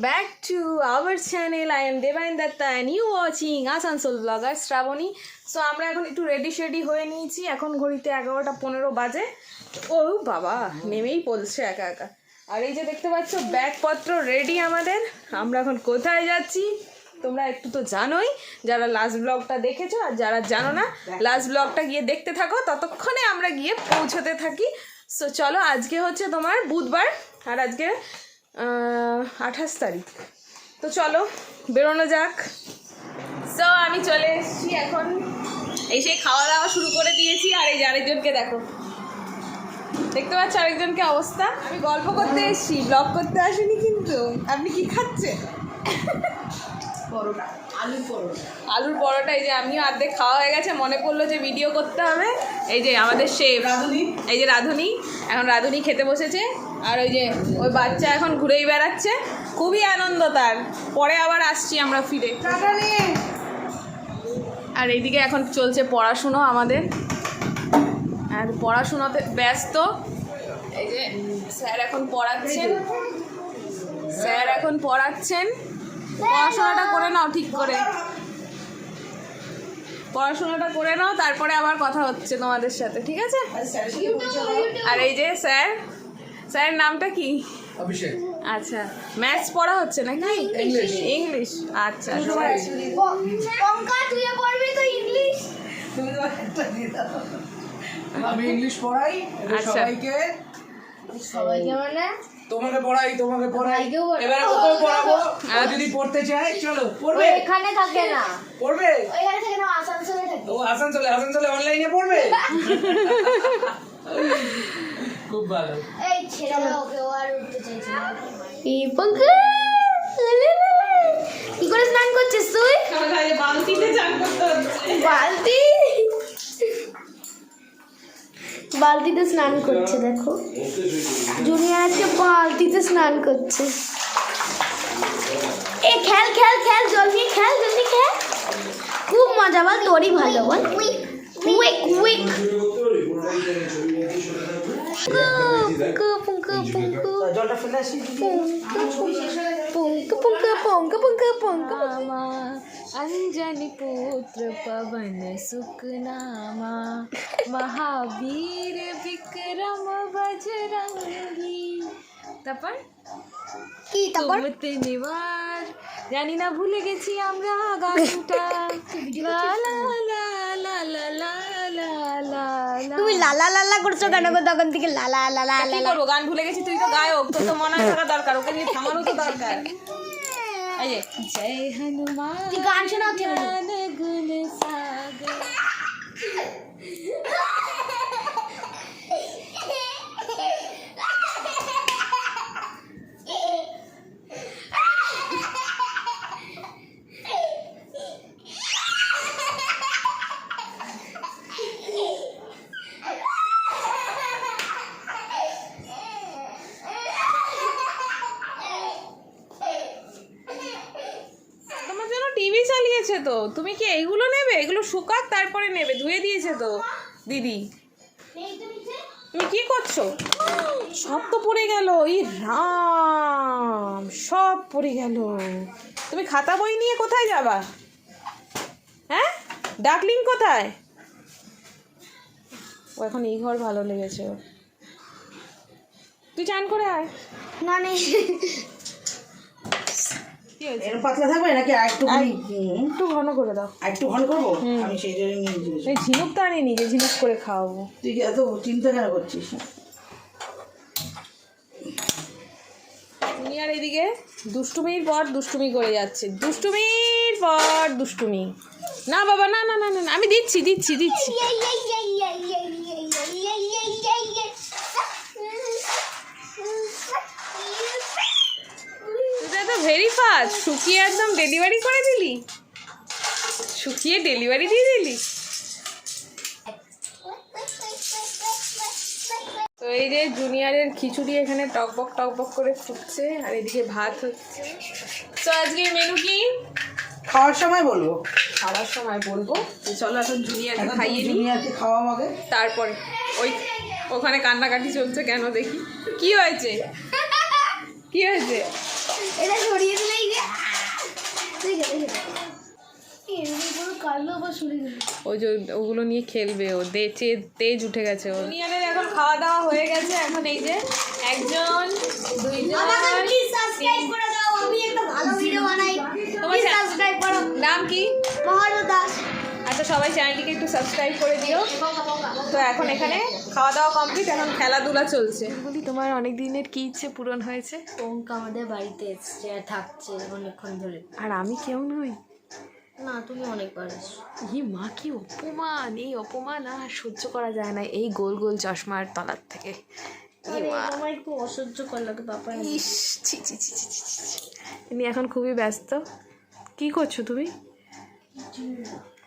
back to our channel. I am Devain Datta and you watching Asansol blogger Srabani so আমরা এখন একটু ready shady হয়ে নিয়েছি। এখন ঘড়িতে এগারোটা পনেরো বাজে। ও বাবা, নেমেই পড়ছে একা একা। আর এই যে দেখতে পাচ্ছ, ব্যাগপত্র রেডি আমাদের। আমরা এখন কোথায় যাচ্ছি? তোমরা একটু তো জানোই, যারা লাস্ট ব্লগটা দেখেছ আর যারা জানো না লাস্ট ব্লগটা গিয়ে দেখতে থাকো। ততক্ষণে আমরা গিয়ে পৌঁছতে থাকি। সো চলো, আজকে হচ্ছে তোমার বুধবার। আর আজকে আঠাশ তারিখ। তো চলো, বেরোনো যাক। সো আমি চলে এসেছি এখন। এসে খাওয়া দাওয়া শুরু করে দিয়েছি, আর এই যে আরেকজনকে দেখো। দেখতে পাচ্ছ আরেকজনকে অবস্থা? আমি গল্প করতে এসেছি, ব্লগ করতে আসিনি কিন্তু। আপনি কি খাচ্ছেন? পরোটা আলু পরোটা। আলুর পরোটা এই যে আমিও অর্ধেক খাওয়া হয়ে গেছে মনে পড়ল যে ভিডিও করতে হবে। এই যে আমাদের শেফ রাঁধুনি। এই যে রাধুনি এখন রাধুনি খেতে বসেছে। আর ওই যে ওই বাচ্চা এখন ঘুরেই বেড়াচ্ছে। খুবই আনন্দ তার। পরে আবার আসছি আমরা ফিরে। আর এইদিকে এখন চলছে পড়াশুনো আমাদের। আর পড়াশুনোতে ব্যস্ত। এই যে স্যার এখন পড়াচ্ছেন। স্যার এখন পড়াচ্ছেন। পড়াশোনাটা করে নাও ঠিক করে। পড়াশোনাটা করে নাও তারপরে আবার কথা হচ্ছে তোমাদের সাথে ঠিক আছে? আর এই যে স্যার স্যারের নামটা কি? অভিষেক। আচ্ছা ম্যাথস পড়া হচ্ছে নাকি? ইংলিশ। ইংলিশ। আচ্ছা তুই পড়বি তো ইংলিশ। আমি ইংলিশ পড়াই আচ্ছা। সবাইকে সবাইকে মানে তোমাকে পড়াই তোমাকে পড়াই। এবারে ওকেও পড়াবো। ও যদি পড়তে চায় চলো পড়বে। এখানে থাকে না। পড়বে? ওইখানে থাকে না আসানসোলে থাকে। ও আসানসোলে আসানসোলে অনলাইনে পড়বে? খুব ভালো। এই ছেড়ে ওকে ও আর উঠতে চাইছে না। এই পঙ্কা কি করে স্নান করছিস তুই? বালতিতে চান করতে হচ্ছে। বালতি? বালতিতে স্নান করছে দেখো। জুনিয়া আজকে বালতিতে স্নান করছে। এ খেল খেল খেল জলদি খেল জলদি খেল। খুব মজা বল তোরই ভালো বল। কুইক কুইক কুইক জলটা ফেলে আসি পুঙ্ক পুঙ্ক পুঙ্ক পুঙ্ক তারপর কি তারপর নিবার জানি না ভুলে গেছি আমরা গানটা লা লা লা লা লা তুমি লালা লালা করছ কেন গো? তখন থেকে লালা লালা কি করব? গান ভুলে গেছি তুই তো গায়ক তোর তো মনে থাকা দরকার ওকে নিয়ে থামানো তো দরকার। এই যে জয় হনুমান গান শোনাও। গুণ তোমার জন্য টিভি চালিয়েছে তো তুমি কি এইগুলো নেবে? এগুলো শুকাক, তারপরে নেবে। ধুয়ে দিয়েছে তো দিদি। তুমি কি করছ? সব তো পড়ে গেল। ই রাম, সব পড়ে গেল। তুমি খাতা বই নিয়ে কোথায় যাবা? হ্যাঁ? ডাকলিং কোথায়? ও, এখন এই ঘর ভালো লেগেছে। তুই চান করে আয়। না, নেই। কি পাতলা থাকবে নাকি একটু একটু ঘন করে দাও। একটু ঘন করব? আমি সেই জন্য এই ঝিনুক তো যে ঝিনুক করে খাওয়াবো। তুই এত চিন্তা কেন করছিস? তুমি আর এদিকে দুষ্টুমির পর দুষ্টুমি করে যাচ্ছে। দুষ্টুমির পর দুষ্টুমি। না বাবা না না না না না, আমি দিচ্ছি দিচ্ছি দিচ্ছি। ভেরি ফাস্ট শুকিয়ে একদম ডেলিভারি করে দিলি? শুকিয়ে ডেলিভারি দিয়ে দিলি? তো এই যে জুনিয়রের খিচুড়ি এখানে টকবক টকবক করে ফুটছে আর এদিকে ভাত হচ্ছে। তো আজকে মেনু কি? খাওয়ার সময় বলব। খাওয়ার সময় বলব। চলো এখন জুনিয়রকে খাইয়ে জুনিয়রকে খাওয়া হবে তারপরে। ওই ওখানে কান্নাকাটি চলছে কেন দেখি? কি হয়েছে? কি হয়েছে? এটা সরিয়ে দিলেই ওই যে ওগুলো নিয়ে খেলবে ও দে চে- তেজ উঠে গেছে এখন খাওয়া দাওয়া হয়ে গেছে এখন এই যে একজন দুইজন প্লিজ সাবস্ক্রাইব করে দাও আমি একটা ভালো ভিডিও বানাই। তোমার সাবস্ক্রাইব করো। নাম কি? মহারু দাস। আচ্ছা সবাই চ্যানেলটিকে একটু সাবস্ক্রাইব করে দিও। তো এখন এখানে খাওয়া দাওয়া কমপ্লিট এখন খেলাধুলা চলছে। বলি তোমার অনেক দিনের কি ইচ্ছে পূরণ হয়েছে? পঙ্ক আমাদের বাড়িতে এসছে আর থাকছে অনেকক্ষণ ধরে। আর আমি কেউ নই? না তুমি অনেকবার এসছো। ই মা কি অপমান এই অপমান আর সহ্য করা যায় না এই গোল গোল চশমার তলার থেকে। ই মা। আমার একটু অসহ্য কর লাগে বাবা ইস ছি ছি ছি ছি ছি এখন খুবই ব্যস্ত। কি করছ তুমি?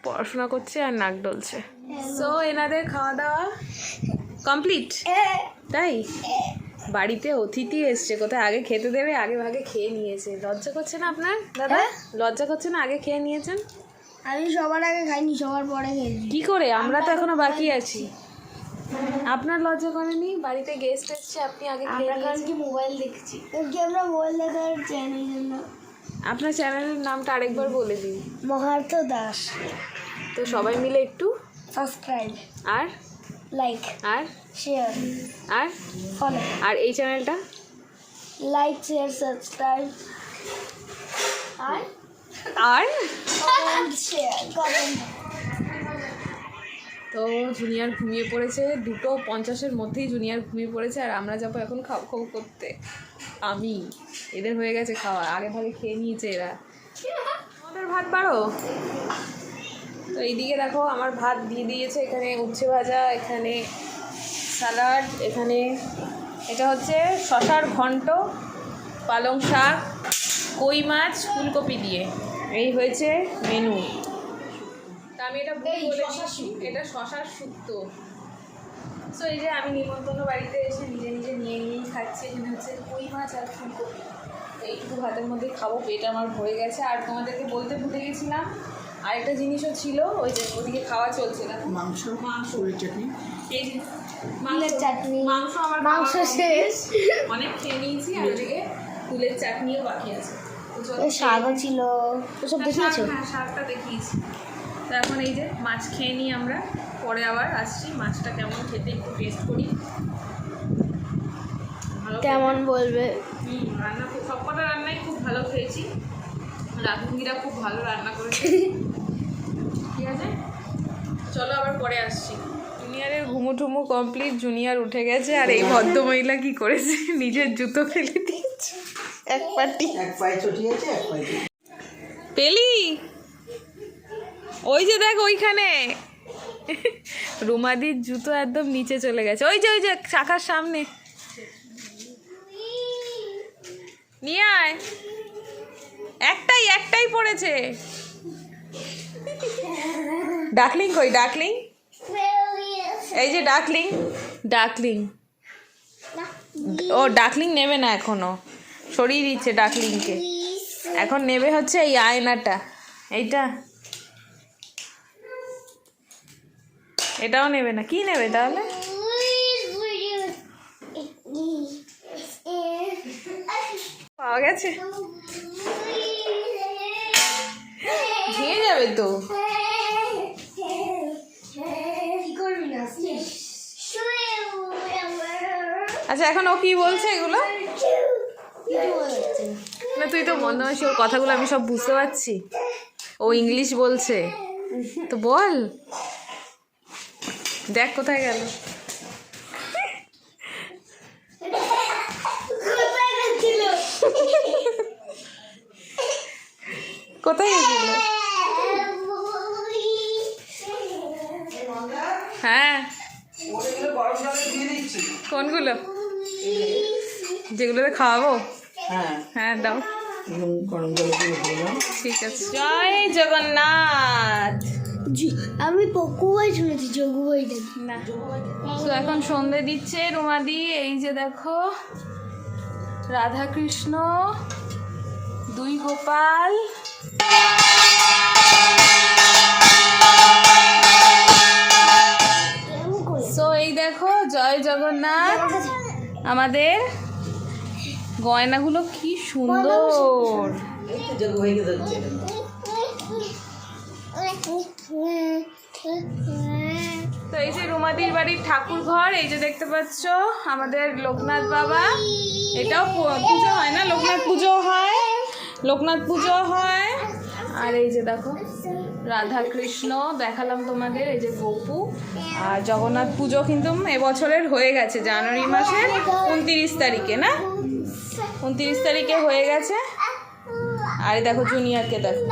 পড়াশোনা করছে আর নাক ডলছে। সো এনাদের খাওয়া দাওয়া কমপ্লিট তাই? বাড়িতে অতিথি এসছে কোথায়? আগে খেতে দেবে আগে ভাগে খেয়ে নিয়েছে। লজ্জা করছে না আপনার দাদা? লজ্জা করছে না? আগে খেয়ে নিয়েছেন? আমি সবার আগে খাইনি সবার পরে খেয়েছি। কি করে? আমরা তো এখনও বাকি আছি। আপনার লজ্জা করেনি? বাড়িতে গেস্ট এসছে আপনি আগে খেয়ে আমরা কারণ কি মোবাইল দেখছি। কি আমরা মোবাইল দেখার চ্যানেল জন্য। আপনার চ্যানেলের নামটা আরেকবার বলে দিন। মহার্ত দাস। তো সবাই মিলে একটু সাবস্ক্রাইব আর লাইক আর শেয়ার আর ফলো আর এই চ্যানেলটা? লাইক শেয়ার সাবস্ক্রাইব আর? আর শেয়ার তো জুনিয়র ঘুমিয়ে পড়েছে দুটো পঞ্চাশের মধ্যেই জুনিয়র ঘুমিয়ে পড়েছে আর আমরা যাব এখন খাও খাও করতে। আমি। এদের হয়ে গেছে খাওয়া। আগে ভাগে খেয়ে নিয়েছে এরা। আমাদের ভাত বাড়ো? তো এইদিকে দেখো আমার ভাত দিয়ে দিয়েছে। এখানে উচ্ছে ভাজা এখানে স্যালাড এখানে এটা হচ্ছে শশার ঘন্ট পালং শাক কই মাছ ফুলকপি দিয়ে। এই হয়েছে মেনু। তা আমি এটা এটা শশার শুক্তো। সো এই যে আমি নিমন্ত্রণ বাড়িতে এসে নিজে নিজে নিয়ে নিয়েই খাচ্ছি এখানে হচ্ছে কই মাছ আর ফুলকপি। তো এইটুকু ভাতের মধ্যে খাব পেট আমার ভরে গেছে। আর তোমাদেরকে বলতে ভুলে গেছিলাম আরেকটা জিনিসও ছিল ওই যে ওদিকে খাওয়া চলছে না মাংস? মাংস। চাটনি? এই যে ফুলের চাটনি। মাংস আমার মাংস শেষ। অনেক খেয়ে নিয়েছি আর ওদিকে ফুলের চাটনিও বাকি আছে। শাকও ছিল। ওসব হ্যাঁ, দেখিয়েছো? হ্যাঁ শাকটা দেখিয়েছি। তো এখন এই যে মাছ খেয়ে নিই আমরা। পরে আবার আসছি। মাছটা কেমন খেতে একটু টেস্ট করি। কেমন বলবে? হুম, রান্না খুব সবকটা রান্নাই খুব ভালো খেয়েছি। রাঁধুনিরা খুব ভালো রান্না করেছে। ঠিক আছে? চলো আবার পরে আসছি। জুনিয়রের ঘুমু ঠুমু কমপ্লিট জুনিয়র উঠে গেছে আর এই ভদ্রমহিলা কি করেছে? নিজের জুতো ফেলে দিয়েছে। এক পাটি। এক পায়ে চটিয়েছে এক পায়ে পেলি? ওই যে দেখ ওইখানে। রুমাদির জুতো একদম নিচে চলে গেছে। ওই যে ওই যে চাকার সামনে। নিয়ে আয়। একটাই একটাই পড়েছে। ডাকলিং কই? ডাকলিং? এই যে ডাকলিং। ডাকলিং। ও, ডাকলিং নেবে না এখনও। সরিয়ে দিচ্ছে ডাকলিংকে। এখন নেবে হচ্ছে এই আয়নাটা। এইটা। এটাও নেবে না? কি নেবে তাহলে? পাওয়া গেছে? ভেঙে যাবে তো। আচ্ছা এখন ও কি বলছে এগুলো? না তুই তো মনে হয় ওর কথাগুলো আমি সব বুঝতে পারছি। ও ইংলিশ বলছে। তো বল। দেখ কোথায় গেল। কোথায় গেছিল? হ্যাঁ। কোনগুলো? যেগুলোতে খাওয়াবো? হ্যাঁ। হ্যাঁ দাও। গরম জলে ঠিক আছে। জয় জগন্নাথ। আমি পকুয়াই শুনেছি যোগুবাই দেখি না। তো এখন সন্ধে দিচ্ছে রুমাদি এই যে দেখো রাধা কৃষ্ণ দুই গোপাল। সো এই দেখো জয় জগন্নাথ। আমাদের গয়নাগুলো কি সুন্দর। তো এই যে রুমাদির বাড়ির ঠাকুর ঘর এই যে দেখতে পাচ্ছ, আমাদের লোকনাথ বাবা। এটাও পুজো হয় না? লোকনাথ পুজো হয়। লোকনাথ পুজো হয়। আর এই যে দেখো রাধা কৃষ্ণ দেখালাম তোমাদের, এই যে গোপু। আর জগন্নাথ পুজো কিন্তু এবছরের হয়ে গেছে, জানুয়ারি মাসের উনতিরিশ তারিখে, না? উনতিরিশ তারিখে হয়ে গেছে। আর দেখো জুনিয়রকে দেখো।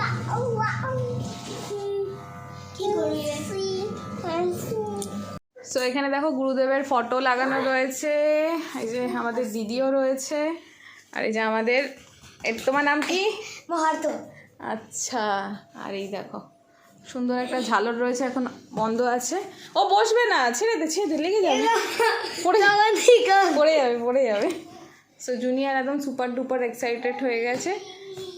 সো এখানে দেখো গুরুদেবের ফটো লাগানো রয়েছে। এই যে আমাদের দিদিও রয়েছে। আর এই যে আমাদের এর তোমার নাম কি? মহার্ত। আচ্ছা আর এই দেখো সুন্দর একটা ঝালর রয়েছে এখন বন্ধ আছে। ও বসবে না ছেড়ে দে ছেড়ে দে লেগে যাবে। পড়ে যাবে। পড়ে যাবে পড়ে যাবে। সো জুনিয়র একদম সুপার ডুপার এক্সাইটেড হয়ে গেছে।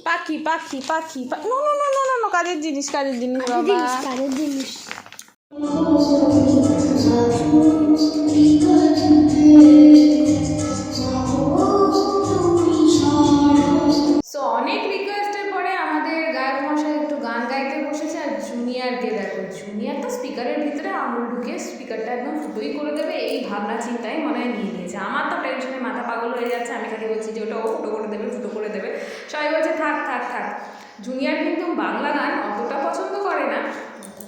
পাখি পাখি পাখি no no no no no কাজের জিনিস কাজের জিনিস বাবা। কারের জিনিস সো অনেক স্পিকারটা একদম ফুটোই করে দেবে এই ভাবনা চিন্তায় মনে হয় নিয়ে নিয়েছে। আমার তো টেনশনে মাথা পাগল হয়ে যাচ্ছে, আমি খালি বলছি যে ওটা ও ফুটো করে দেবে, ফুটো করে দেবে। সবাই বলছে, থাক থাক থাক। জুনিয়র কিন্তু বাংলা গান অতটা পছন্দ করে না,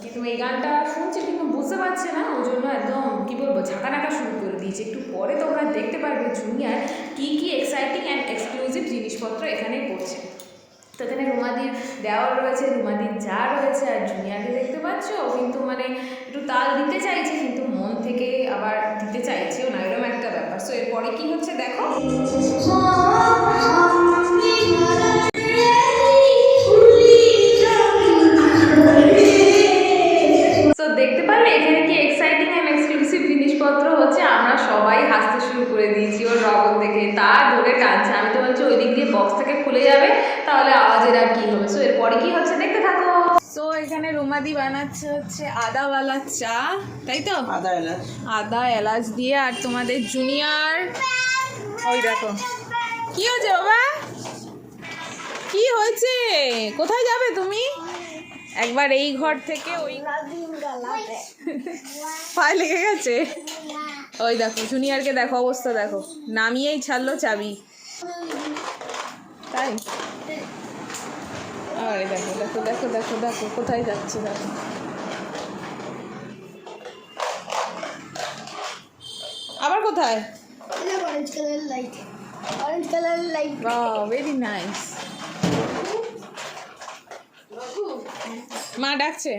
কিন্তু এই গানটা শুনছে, কিন্তু বুঝতে পারছে না ওই জন্য একদম কী বলব ঝাঁকানাকা শুরু করে দিয়েছে একটু পরে তোমরা দেখতে পারবে জুনিয়র কী কী এক্সাইটিং অ্যান্ড এক্সক্লুসিভ জিনিসপত্র এখানে করছে তো এখানে রুমাদির দেওয়ার রয়েছে রুমাদির যা রয়েছে আর জুনিয়রকে দেখতে পাচ্ছ কিন্তু মানে একটু তাল দিতে চাইছে কিন্তু মন থেকে আবার দিতে চাইছেও না এরকম একটা ব্যাপার সো এরপরে কি হচ্ছে দেখো দিয়ে বক্স থেকে খুলে যাবে তাহলে আওয়াজের আর কি হবে? সো এরপরে কি হচ্ছে দেখতে থাকো। সো এখানে রুমাদি বানাচ্ছে হচ্ছে আদাওয়ালা চা তাই তো? আদা এলাচ। আদা এলাচ দিয়ে আর তোমাদের জুনিয়র ওই দেখো। কি হয়েছে বাবা? কি হয়েছে? কোথায় যাবে তুমি? একবার এই ঘর থেকে ওই পায়ে লেগে গেছে? ওই দেখো জুনিয়রকে দেখো অবস্থা দেখো। নামিয়েই ছাড়লো চাবি। আরে দেখো দেখো দেখো দেখো দেখো, কোথায় যাচ্ছে দেখো। আবার কোথায়? Orange colour light orange colour light very nice মা ডাকছে?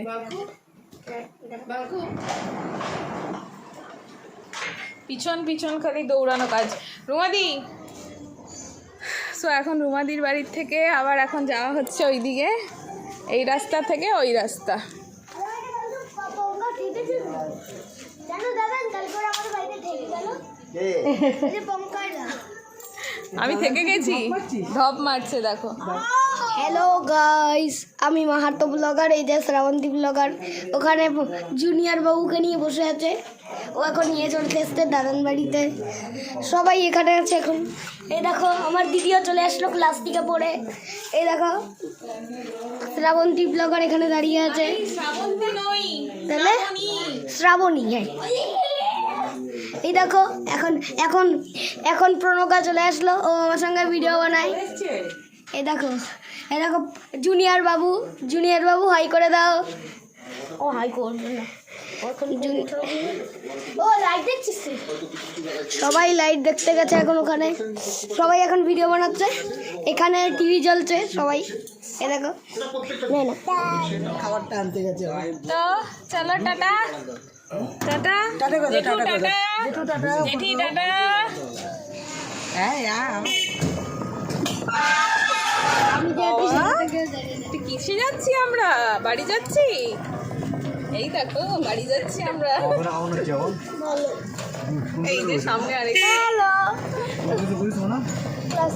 পিছন পিছন খালি দৌড়ানো কাজ। রুমাদি সো এখন রুমাদির বাড়ির থেকে আবার এখন যাওয়া হচ্ছে ওই দিকে এই রাস্তা থেকে ওই রাস্তা। আমি থেকে গেছি। ধপ মারছে। দেখো। হ্যালো গাইস আমি মাহাতো ব্লগার এই যে শ্রাবন্তী ব্লগার ওখানে জুনিয়র বাবুকে নিয়ে বসে আছে। ও এখন নিয়ে চলতে এসছে দাদান বাড়িতে। সবাই এখানে আছে এখন। এই দেখো আমার দিদিও চলে আসলো ক্লাস থেকে পড়ে। এই দেখো শ্রাবন্তী ব্লগার এখানে দাঁড়িয়ে আছে। তাহলে? শ্রাবণী হ্যাঁ। এই দেখো এখন এখন এখন প্রণকা চলে আসলো। ও আমার সঙ্গে ভিডিও বানায়। এই দেখো এ দেখো জুনিয়র বাবু জুনিয়র বাবু হাই করে দাও। ও হাই করবে না। ও লাইট দেখছিস সবাই লাইট দেখতে গেছে এখন ওখানে। সবাই এখন ভিডিও বানাচ্ছে। এখানে টিভি চলছে সবাই। এ দেখো। না খাবারটা আনতে গেছে তো চলো tata. Tata. Tata tata tata. Tata. হ্যাঁ কিসে যাচ্ছি আমরা। বাড়ি যাচ্ছি? এই দেখো বাড়ি যাচ্ছি আমরা। এই যে সামনে আরেক হ্যালো। ক্লাস